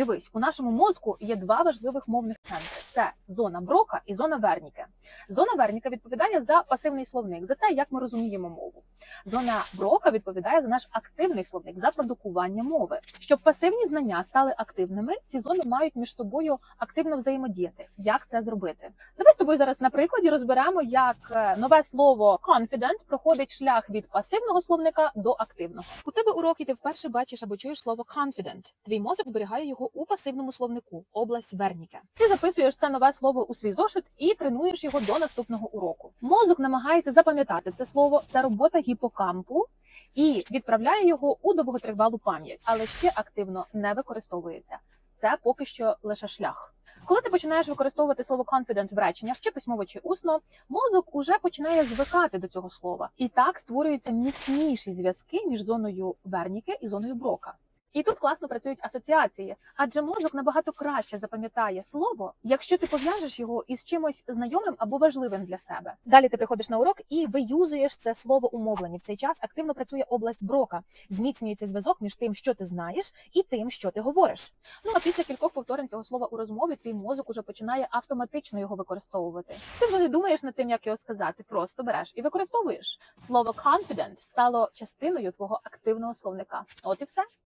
Дивись, у нашому мозку є два важливих мовних центри: це зона Брока і зона Верніке. Зона Верніка відповідає за пасивний словник, за те, як ми розуміємо мову. Зона Брока відповідає за наш активний словник, за продукування мови. Щоб пасивні знання стали активними, ці зони мають між собою активно взаємодіяти. Як це зробити? Тобою зараз на прикладі розберемо, як е, нове слово confident проходить шлях від пасивного словника до активного. У тебе уроки ти вперше бачиш або чуєш слово confident. Твій мозок зберігає його у пасивному словнику, область Верніке. Ти записуєш це нове слово у свій зошит і тренуєш його до наступного уроку. Мозок намагається запам'ятати це слово. Це робота гіпокампу. І відправляє його у довготривалу пам'ять, але ще активно не використовується. Це поки що лише шлях. Коли ти починаєш використовувати слово confident в реченнях, чи письмово, чи усно, мозок уже починає звикати до цього слова, і так створюються міцніші зв'язки між зоною Верніке і зоною Брока. І тут класно працюють асоціації, адже мозок набагато краще запам'ятає слово, якщо ти пов'яжеш його із чимось знайомим або важливим для себе. Далі ти приходиш на урок і виюзуєш це слово у мовленні. В цей час активно працює область брока, зміцнюється зв'язок між тим, що ти знаєш, і тим, що ти говориш. Ну а після кількох повторень цього слова у розмові твій мозок уже починає автоматично його використовувати. Ти вже не думаєш над тим, як його сказати, просто береш і використовуєш. Слово confident стало частиною твого активного словника. От і все.